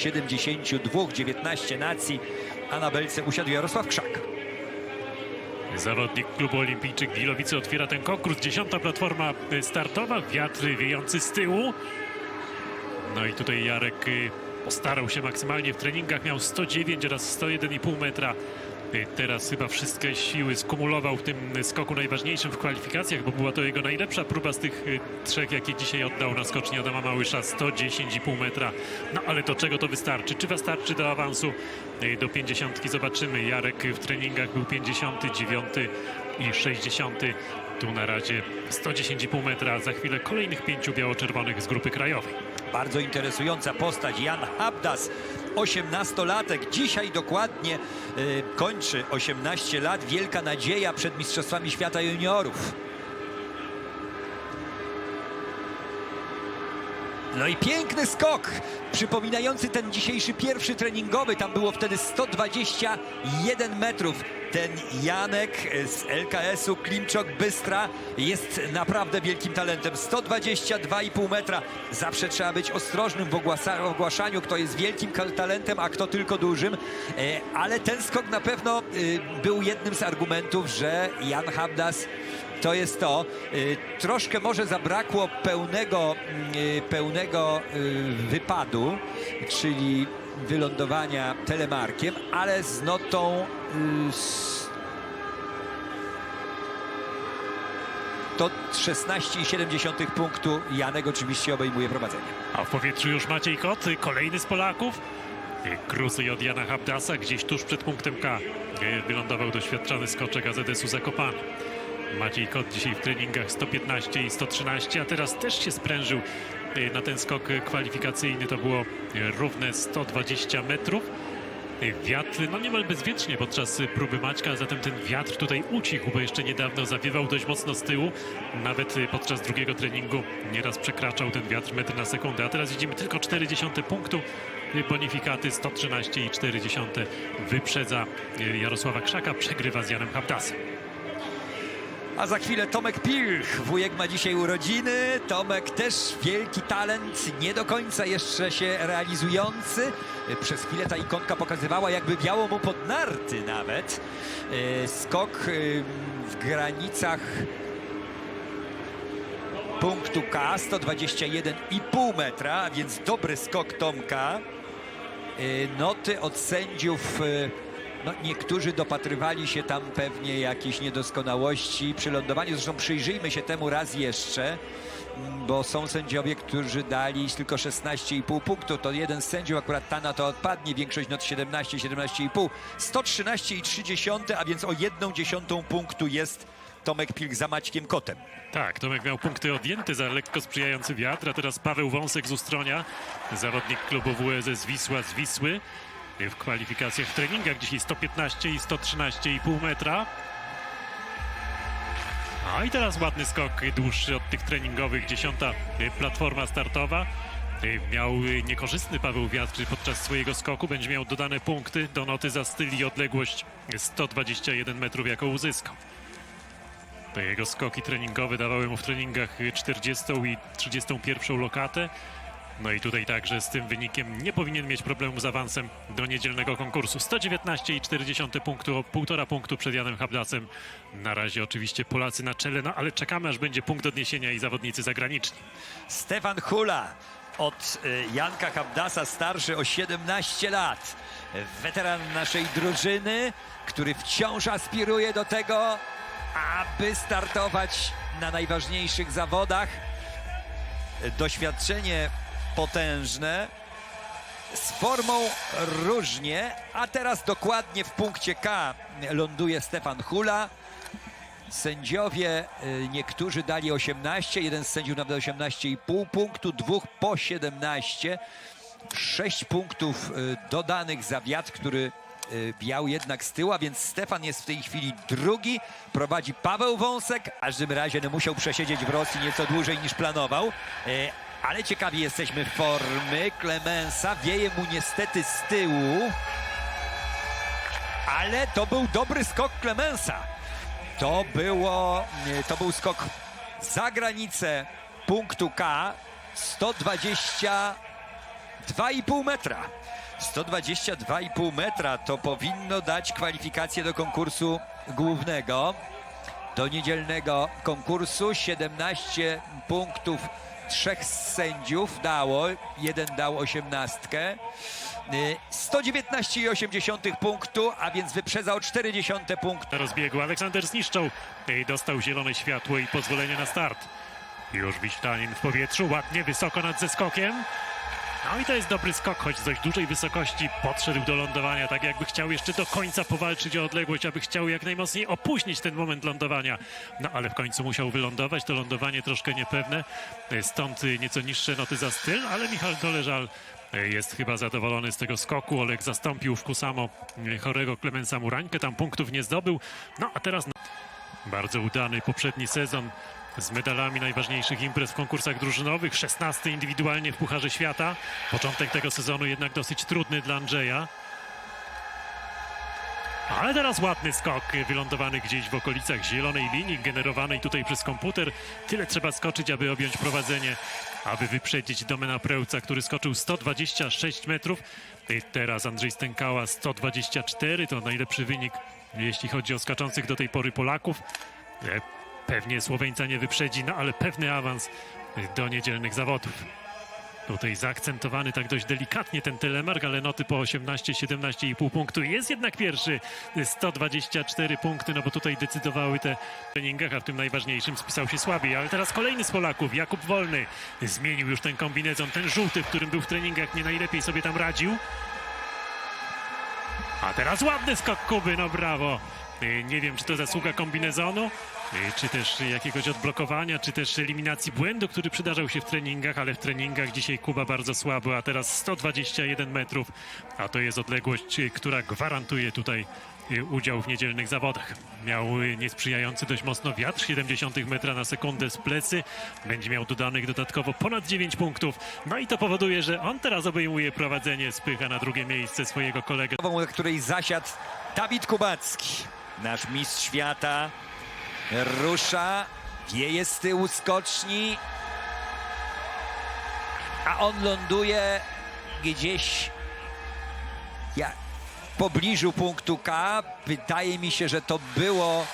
72, 19 nacji, a na belce usiadł Jarosław Krzak. Zawodnik klubu Olimpijczyk Wilowice otwiera ten konkurs. Dziesiąta platforma startowa, wiatr wiejący z tyłu. No i tutaj Jarek y, postarał się maksymalnie w treningach. Miał 109 oraz 101,5 metra. Teraz chyba wszystkie siły skumulował w tym skoku najważniejszym w kwalifikacjach, bo była to jego najlepsza próba z tych y, trzech, jakie dzisiaj oddał na skoczni Adama Małysza. 110,5 metra. No ale do czego to wystarczy? Czy wystarczy do awansu y, do 50? Zobaczymy. Jarek w treningach był 59 i 60. Tu na razie 110,5 metra. Za chwilę kolejnych pięciu biało-czerwonych z grupy krajowej. Bardzo interesująca postać, Jan Habdas, 18-latek, dzisiaj dokładnie y, kończy 18 lat, wielka nadzieja przed Mistrzostwami Świata Juniorów. No i piękny skok, przypominający ten dzisiejszy pierwszy treningowy, tam było wtedy 121 metrów. Ten Janek z LKS-u Klimczok Bystra jest naprawdę wielkim talentem. 122,5 metra. Zawsze trzeba być ostrożnym w ogłaszaniu, kto jest wielkim talentem, a kto tylko dużym. E, Ale ten skok na pewno y, był jednym z argumentów, że Jan Habdas to jest to. Y, Troszkę może zabrakło pełnego, y, pełnego y, wypadu, czyli wylądowania telemarkiem, ale z notą to 16,7 punktu. Janek oczywiście obejmuje prowadzenie. A w powietrzu już Maciej Kot, kolejny z Polaków. Krusy od Jana Habdasa, gdzieś tuż przed punktem K. Wylądował doświadczony skoczek AZS-u Zakopane. Maciej Kot dzisiaj w treningach 115 i 113, a teraz też się sprężył e, na ten skok kwalifikacyjny. To było równe 120 metrów. E, Wiatr, no niemal bezwiecznie podczas próby Maćka, zatem ten wiatr tutaj ucichł, bo jeszcze niedawno zawiewał dość mocno z tyłu. Nawet e, podczas drugiego treningu nieraz przekraczał ten wiatr metr na sekundę, a teraz widzimy tylko 0,4 punktu. Bonifikaty 113,4 wyprzedza Jarosława Krzaka, przegrywa z Janem Habdasem. A za chwilę Tomek Pilch. Wujek ma dzisiaj urodziny. Tomek też wielki talent, nie do końca jeszcze się realizujący. Przez chwilę ta ikonka pokazywała, jakby wiało mu pod narty nawet. E, Skok e, w granicach punktu K, 121,5 metra, więc dobry skok Tomka. E, Noty od sędziów, no niektórzy dopatrywali się tam pewnie jakiejś niedoskonałości przy lądowaniu. Zresztą przyjrzyjmy się temu raz jeszcze, m, bo są sędziowie, którzy dali tylko 16,5 punktu. To jeden z sędziów, akurat Tana to odpadnie, większość not 17, 17,5. 113,3, a więc o jedną dziesiątą punktu jest Tomek Pilk za Maćkiem Kotem. Tak, Tomek miał punkty odjęte za lekko sprzyjający wiatr, a teraz Paweł Wąsek z Ustronia, zawodnik klubu WSS Wisła z Wisły. W kwalifikacjach, w treningach dzisiaj 115 i 113,5 metra. A i teraz ładny skok, dłuższy od tych treningowych, dziesiąta platforma startowa. Miał niekorzystny Paweł Wiatr podczas swojego skoku, będzie miał dodane punkty do noty za styl i odległość 121 metrów jako uzyskał. To jego skoki treningowe dawały mu w treningach y, 40 i 31 lokatę. No i tutaj także z tym wynikiem nie powinien mieć problemu z awansem do niedzielnego konkursu. 119,4 punktu, półtora punktu przed Janem Habdasem. Na razie oczywiście Polacy na czele, no ale czekamy aż będzie punkt odniesienia i zawodnicy zagraniczni. Stefan Hula od y, Janka Habdasa, starszy o 17 lat. Weteran naszej drużyny, który wciąż aspiruje do tego, aby startować na najważniejszych zawodach. Doświadczenie potężne, z formą różnie, a teraz dokładnie w punkcie K ląduje Stefan Hula. Sędziowie y, niektórzy dali 18, jeden z sędziów nawet 18,5 punktu, dwóch po 17. 6 punktów y, dodanych za wiatr, który y, biał jednak z tyłu, a więc Stefan jest w tej chwili drugi. Prowadzi Paweł Wąsek, a w każdym razie no, musiał przesiedzieć w Rosji nieco dłużej niż planował. Ale ciekawi jesteśmy formy Klemensa. Wieje mu niestety z tyłu. Ale to był dobry skok Klemensa. To było, to był skok za granicę punktu K. 120 2,5 metra. 122,5 metra to powinno dać kwalifikację do konkursu głównego. Do niedzielnego konkursu 17 punktów trzech sędziów dało, jeden dał osiemnastkę. Y, 119,8 punktu, a więc wyprzedza o 0,4 punktu. Na rozbiegu Aleksander zniszczał i dostał zielone światło i pozwolenie na start. Już Wiślanin w powietrzu, ładnie, wysoko nad zeskokiem. No i to jest dobry skok, choć z dość dużej wysokości podszedł do lądowania, tak jakby chciał jeszcze do końca powalczyć o odległość, aby chciał jak najmocniej opóźnić ten moment lądowania. No ale w końcu musiał wylądować, to lądowanie troszkę niepewne, stąd nieco niższe noty za styl, ale Michał Doleżal jest chyba zadowolony z tego skoku. Olek zastąpił w Kusamo chorego Klemensa Murańkę, tam punktów nie zdobył. No a teraz bardzo udany poprzedni sezon z medalami najważniejszych imprez w konkursach drużynowych. 16 indywidualnie w Pucharze Świata. Początek tego sezonu jednak dosyć trudny dla Andrzeja. Ale teraz ładny skok, wylądowany gdzieś w okolicach zielonej linii, generowanej tutaj przez komputer. Tyle trzeba skoczyć, aby objąć prowadzenie, aby wyprzedzić Domena Prełca, który skoczył 126 metrów. I teraz Andrzej Stękała 124, to najlepszy wynik, jeśli chodzi o skaczących do tej pory Polaków. Pewnie Słoweńca nie wyprzedzi, no ale pewny awans do niedzielnych zawodów. Tutaj zaakcentowany tak dość delikatnie ten telemark, ale noty po 18, 17,5 punktu. Jest jednak pierwszy 124 punkty, no bo tutaj decydowały te treningach, a w tym najważniejszym spisał się słabiej. Ale teraz kolejny z Polaków, Jakub Wolny, zmienił już ten kombinezon, ten żółty, w którym był w treningach, nie najlepiej sobie tam radził. A teraz ładny skok Kuby, no brawo. Nie wiem, czy to zasługa kombinezonu, czy też jakiegoś odblokowania, czy też eliminacji błędu, który przydarzał się w treningach, ale w treningach dzisiaj Kuba bardzo słabo, a teraz 121 metrów, a to jest odległość, y, która gwarantuje tutaj y, udział w niedzielnych zawodach. Miał y, niesprzyjający dość mocno wiatr, 70 metra na sekundę z plecy, będzie miał dodanych dodatkowo ponad 9 punktów, no i to powoduje, że on teraz obejmuje prowadzenie, spycha na drugie miejsce swojego kolegę. której zasiadł Dawid Kubacki. Nasz mistrz świata rusza, wieje z tyłu skoczni, a on ląduje gdzieś ja, w pobliżu punktu K. Wydaje mi się, że to było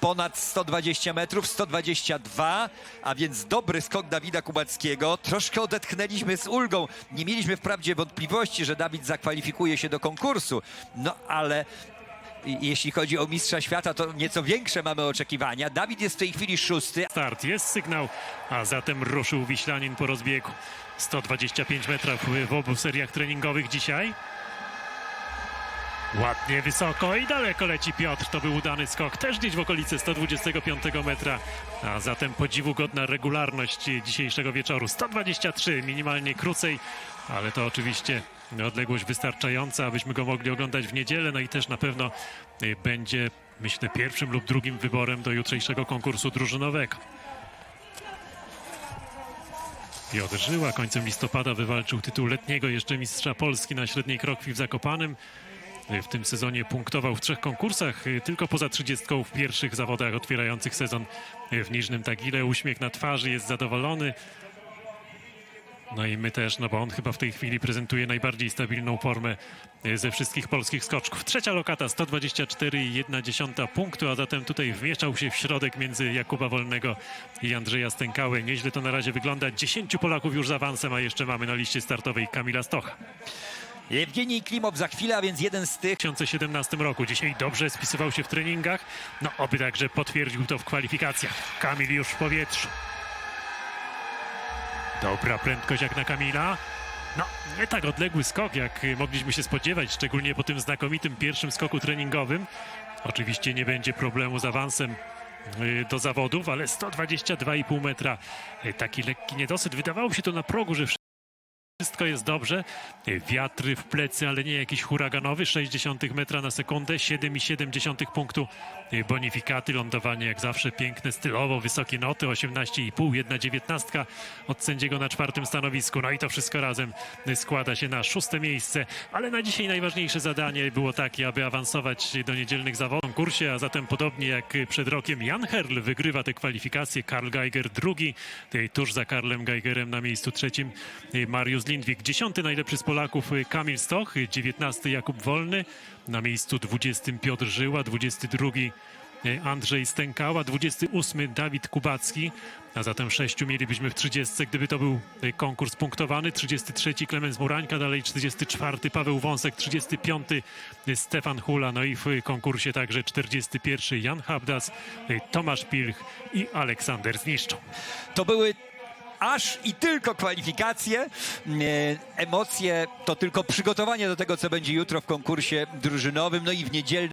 ponad 120 metrów, 122, a więc dobry skok Dawida Kubackiego. Troszkę odetchnęliśmy z ulgą. Nie mieliśmy wprawdzie wątpliwości, że Dawid zakwalifikuje się do konkursu, no ale jeśli chodzi o mistrza świata, to nieco większe mamy oczekiwania. Dawid jest w tej chwili szósty, Start, jest sygnał, a zatem ruszył Wiślanin po rozbiegu. 125 metrów w obu seriach treningowych dzisiaj. Ładnie wysoko i daleko leci Piotr. To był udany skok, też gdzieś w okolicy 125 metra. A zatem podziwu godna regularność dzisiejszego wieczoru. 123, minimalnie krócej, ale to oczywiście odległość wystarczająca, abyśmy go mogli oglądać w niedzielę. No i też na pewno y, będzie, myślę, pierwszym lub drugim wyborem do jutrzejszego konkursu drużynowego. Piotr Żyła końcem listopada wywalczył tytuł letniego jeszcze mistrza Polski na średniej krokwi w Zakopanem. W tym sezonie punktował w trzech konkursach, y, tylko poza 30 w pierwszych zawodach otwierających sezon w Niżnym Tagile. Uśmiech na twarzy, jest zadowolony. No i my też, no bo on chyba w tej chwili prezentuje najbardziej stabilną formę y, ze wszystkich polskich skoczków. Trzecia lokata 124,1 punktu, a zatem tutaj wmieszał się w środek między Jakuba Wolnego i Andrzeja Stękały. Nieźle to na razie wygląda. 10 Polaków już z awansem, a jeszcze mamy na liście startowej Kamila Stocha. Jewgenij Klimow za chwilę, a więc jeden z tych, W 2017 roku. Dzisiaj dobrze spisywał się w treningach. No, oby także potwierdził to w kwalifikacjach. Kamil już w powietrzu. Dobra prędkość jak na Kamila. No, nie tak odległy skok, jak mogliśmy się spodziewać, szczególnie po tym znakomitym pierwszym skoku treningowym. Oczywiście nie będzie problemu z awansem y, do zawodów, ale 122,5 metra. y, Taki lekki niedosyt. Wydawało się to na progu, że wszystko jest dobrze. Wiatry w plecy, ale nie jakiś huraganowy. 60 metra na sekundę, 7,7 punktu bonifikaty. Lądowanie jak zawsze piękne, stylowo, wysokie noty, 18,5, jedna dziewiętnastka od sędziego na czwartym stanowisku. No i to wszystko razem składa się na szóste miejsce. Ale na dzisiaj najważniejsze zadanie było takie, aby awansować do niedzielnych zawodów w a zatem podobnie jak przed rokiem Jan Herl wygrywa te kwalifikacje, Karl Geiger drugi, tuż za Karlem Geigerem na miejscu trzecim Mariusz z Lindwik. Dziesiąty najlepszy z Polaków y, Kamil Stoch, y, dziewiętnasty Jakub Wolny, na miejscu dwudziestym Piotr Żyła, dwudziesty drugi y, Andrzej Stękała, 28 Dawid Kubacki, a zatem sześciu mielibyśmy w 30, gdyby to był y, konkurs punktowany. 33 Klemens Murańka, dalej 44 Paweł Wąsek, 35 y, Stefan Hula, no i w konkursie także 41 Jan Habdas, Tomasz Pilch i Aleksander Zniszczą. To były aż i tylko kwalifikacje. E, Emocje to tylko przygotowanie do tego, co będzie jutro w konkursie drużynowym. No i w niedzielę